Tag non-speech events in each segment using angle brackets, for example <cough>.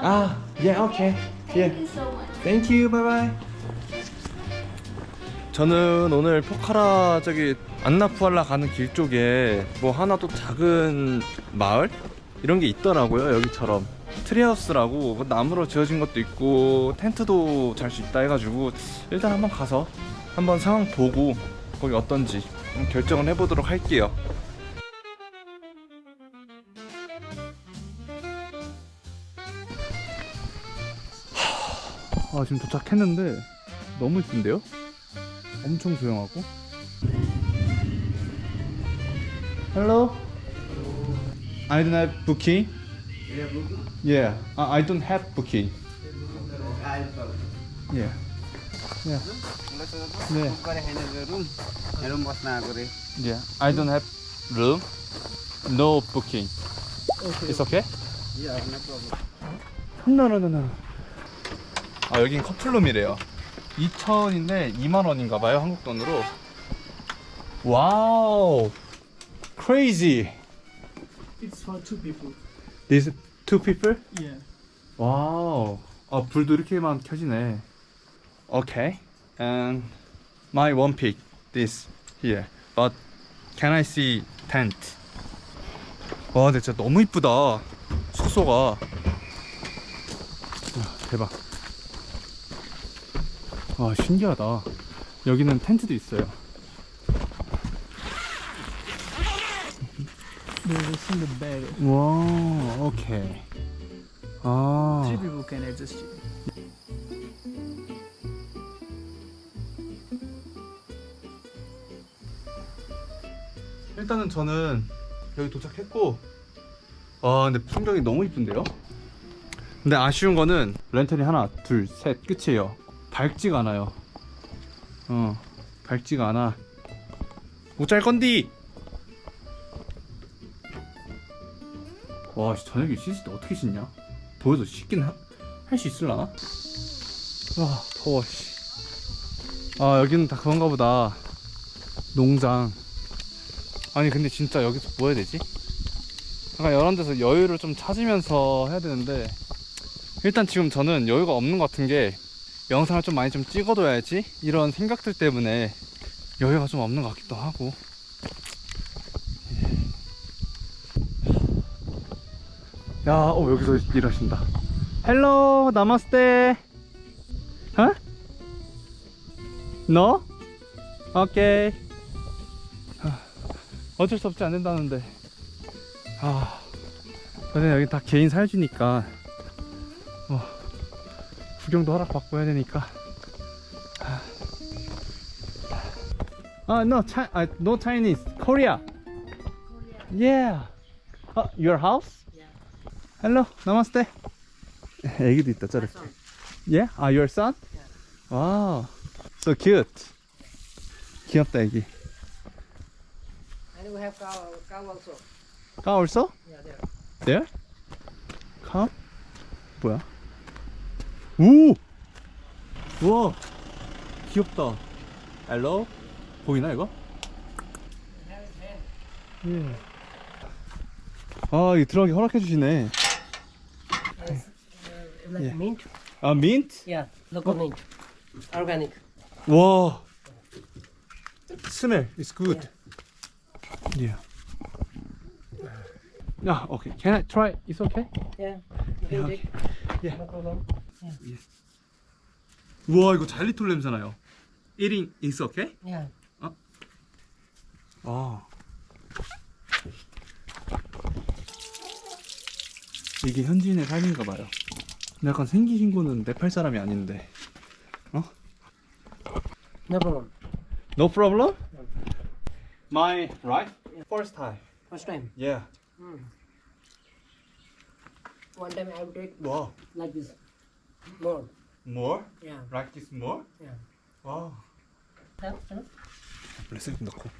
아, yeah, okay. Yeah. Thank you so much. Thank you. Bye bye. 저는 오늘 포카라 저기 안나푸알라 가는 길 쪽에 뭐 하나 또 작은 마을 이런 게 있더라고요. 여기처럼 트리하우스라고 뭐 나무로 지어진 것도 있고 텐트도 잘 수 있다 해가지고 일단 한번 가서 한번 상황 보고 거기 어떤지 결정을 해보도록 할게요. 아 지금 도착했는데 너무 이쁜데요? 엄청 조용하고 Hello? I don't have booking Yeah, I don't have booking Yeah Yeah Yeah Yeah, I don't have room No booking It's okay? Yeah, no problem No, no, no, no 아 여긴 커플룸이래요 2,000인데 2만원인가 봐요 한국 돈으로 와우 crazy It's for two people. These two people? Yeah. 와우 아 불도 이렇게만 켜지네 Okay and my one pick this here but can I see tent 와 근데 진짜 너무 이쁘다 숙소가 와, 대박 와 신기하다 여기는 텐트도 있어요. 와 오케이 아. 일단은 저는 여기 도착했고 아 근데 풍경이 너무 이쁜데요? 근데 아쉬운 거는 랜턴이 하나 둘 셋 끝이에요 밝지가 않아요. 어 밝지가 않아. 못 잘 건디. 와 씨, 저녁에 씻을 때 어떻게 씻냐? 보여서 씻긴 할 수 있을라나? 아 더워 씨아 여기는 다 그런가 보다. 농장. 아니 근데 진짜 여기서 뭐 해야 되지? 약간 이런 데서 여유를 좀 찾으면서 해야 되는데 일단 지금 저는 여유가 없는 것 같은 게 영상을 좀 많이 좀 찍어둬야지 이런 생각들 때문에 여유가 좀 없는 것 같기도 하고 야, 어 여기서 일하신다. 헬로, 나마스테. 어? 너? 오케이. 어쩔 수 없지 안 된다는데 아 근데 여기 다 개인 살주니까 뭐 구경도 허락받고 해야 되니까 아 no Chi 아, no Chinese Korea yeah 어, your house hello namaste 애기도 있다 저렇게 yeah ah your son wow so cute 귀엽다 애기 And we have cow, cow also. 까 also Yeah, there. There? 카? 뭐야? 오! 우와! 귀엽다. 헬로? 보이나 이거? 예. 아, 이 들어가기 허락해 주시네. Yes. Uh, like Yeah. mint. 아, 민트? Yeah, local mint. Organic. 와. Smell is good. Yeah. 아, okay. Can I try? It's okay? Yeah. You can Yeah, take. Yeah. No problem. 우와, 이거 잘리톨 냄새 나요. Eating is okay? Yeah. 아. 이게 현지인의 삶인가 봐요. 근데 약간 생기신 거는 네팔 사람이 아닌데. No problem. No problem? My right? First time. First time. Yeah. Hmm. One time I will take Wow. like this. More. More? Yeah. Like this more? Yeah. Huh? 블레스를 넣고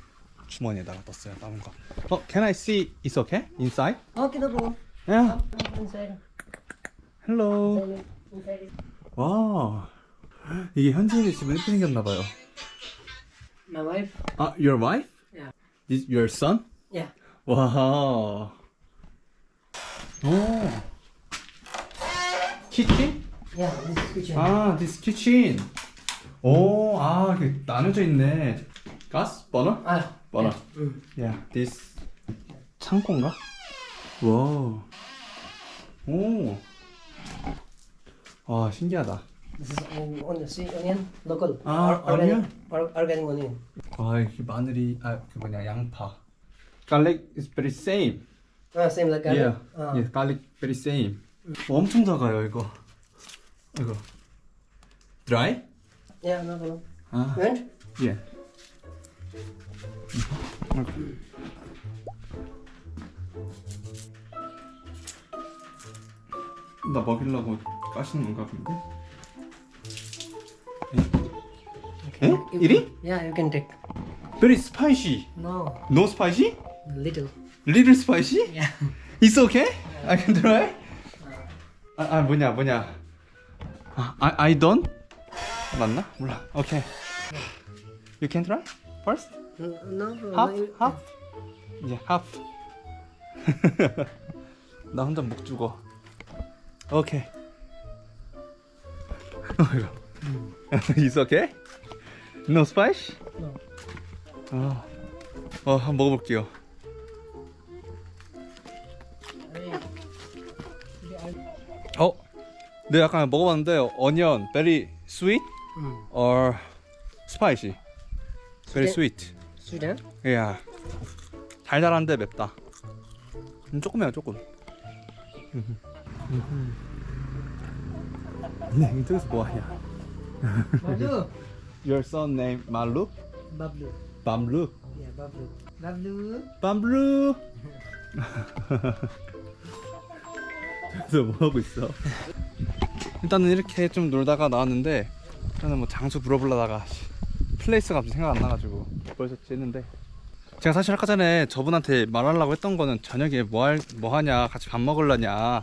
주머니에다가 넣었어요 남은 거. 어, can I see? It's okay? Inside? Okay, no. Yeah. Inside. Hello. Inside. 와. 이게 현지인의 집은 이렇게 생겼나 봐요. My wife. 아, your wife? Yeah. This your son? Yeah. 와. 오. 키친? Yeah, this is kitchen. 아, this kitchen. 오, 아, 이렇게 나눠져 있네. 가스? 버너? Ah, 버너. mm. Yeah, this 창고인가? 와. 오. 와, 신기하다. this is on, on the sea onion, local. Ah, organic, onion? or, organic onion. 와, 이렇게 마늘이 아, 그 뭐냐, 양파. Garlic is very same. Ah, same like garlic. Yeah. Ah. Yeah, garlic very same. 어, 엄청 작아요, 이거. 이거. Dry? Yeah, no problem. 아, And 예. 나 먹이려고 까시는 건가 본데? 에? you- 이리? Yeah, you can take. Very spicy. No, No spicy? little. Little spicy? Yeah. It's okay? I can try? 아, 아 뭐냐 뭐냐 아, I, I don't? 맞나? 몰라 Okay You can try? First? No, half? Half? 예, half 나 혼자 목 죽어 오케이 어이구 It's okay? No spice? No. 어, 어 한번 먹어볼게요 어? 네 약간 먹어봤는데 onion very sweet Mm. or spicy? Very sweet. Sweet, huh? 야 달달한데 맵다. 음, 조금이야 조금. 네, 저기서 뭐하냐? Bablu. Your son name 말루? Bablu. 밤루? Yeah. Bablu. 밤루? 그래서 뭐 하고 있어? 일단은 이렇게 좀 놀다가 나왔는데 저는 뭐 장소 물어보려다가 씨, 플레이스가 갑자기 생각 안 나가지고 벌써 했는데 제가 사실 아까 전에 저분한테 말하려고 했던 거는 저녁에 뭐, 할, 뭐 하냐 같이 밥 먹을라냐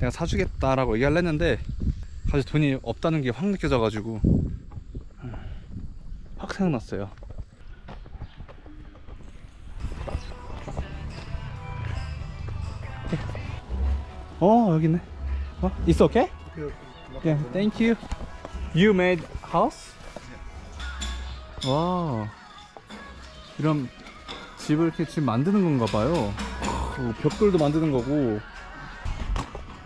내가 사주겠다라고 얘기하려 했는데 사실 돈이 없다는 게 확 느껴져 가지고 음, 확 생각났어요 어 여기 있네 어? It's okay? Yeah, thank you. You made house? 와, 이런 집을 이렇게 집 만드는 건가 봐요. 어, 벽돌도 만드는 거고.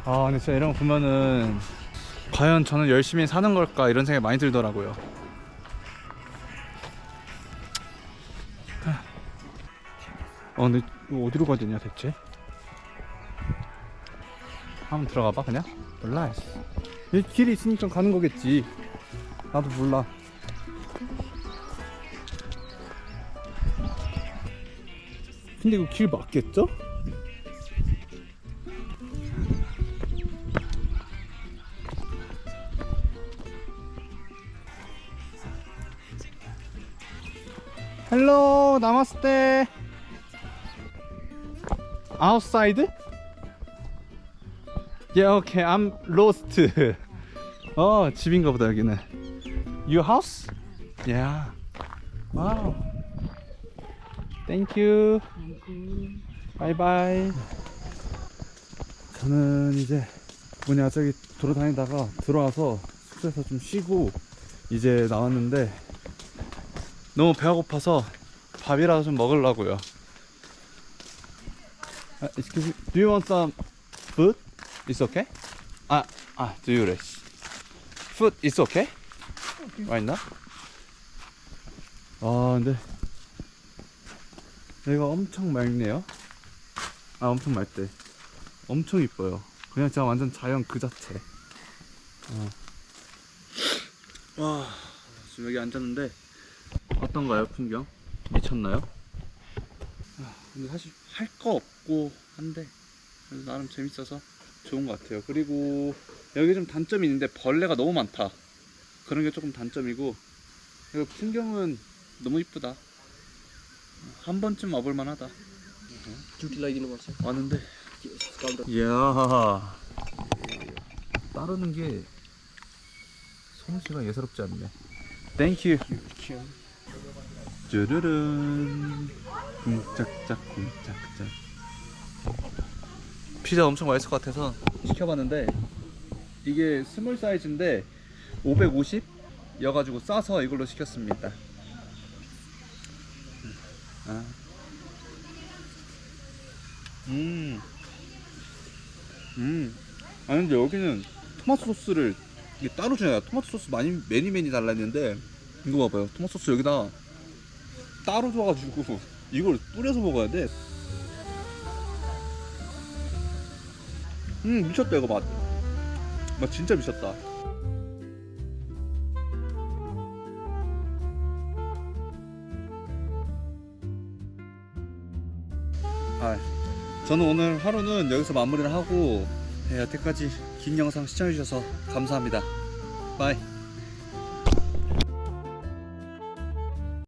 아, 근데 진짜 이런 거 보면은 과연 저는 열심히 사는 걸까 이런 생각이 많이 들더라고요. 어, 근데 어디로 가야 되냐 대체? 한번 들어가 봐 그냥. 몰라. 씨. 이 길이 있으니까 가는 거겠지. 나도 몰라. 근데 이거 길 맞겠죠? 헬로 나마스테 아웃사이드? Yeah, okay. I'm lost. 어, 집인가 보다 여기는. Your house? Yeah. Wow. Thank you. Bye bye. 저는 이제 뭐냐 저기 돌아다니다가 들어와서 숙소에서 좀 쉬고 이제 나왔는데 너무 배가 고파서 밥이라도 좀 먹으려고요. 아, excuse me. Do you want some food? It's okay? 아, 아, do you rest? Food is okay? Right now? 아, 근데 여기가 엄청 맑네요. 아, 엄청 맑대. 엄청 이뻐요. 그냥 진짜 완전 자연 그 자체. 어. 와, 지금 여기 앉았는데 어떤가요, 풍경? 미쳤나요? 아, 근데 사실 할 거 없고 한데 나름 재밌어서 좋은 것 같아요. 그리고 여기 좀 단점이 있는데 벌레가 너무 많다. 그런 게 조금 단점이고 그리고 풍경은 너무 이쁘다. 한 번쯤 와볼 만하다. Lagi nomor satu. 왔는데. 이야 따르는 게 솜씨가 예사롭지 않네. 땡큐. 쭈르른 쿵짝짝 쿵짝짝 피자 엄청 맛있을 것 같아서 시켜봤는데 이게 스몰 사이즈인데 550 여가지고 싸서 이걸로 시켰습니다. 아. 음. 음. 아 근데 여기는 토마토 소스를 이게 따로 주냐? 토마토 소스 많이 매니 매니 달라 했는데 이거 봐봐요. 토마토 소스 여기다 따로 줘가지고 <laughs> 이걸 뿌려서 먹어야 돼. 음 미쳤다 이거 맛. 맛 진짜 미쳤다. 아, 저는 오늘 하루는 여기서 마무리를 하고 네, 여태까지 긴 영상 시청해주셔서 감사합니다. 바이.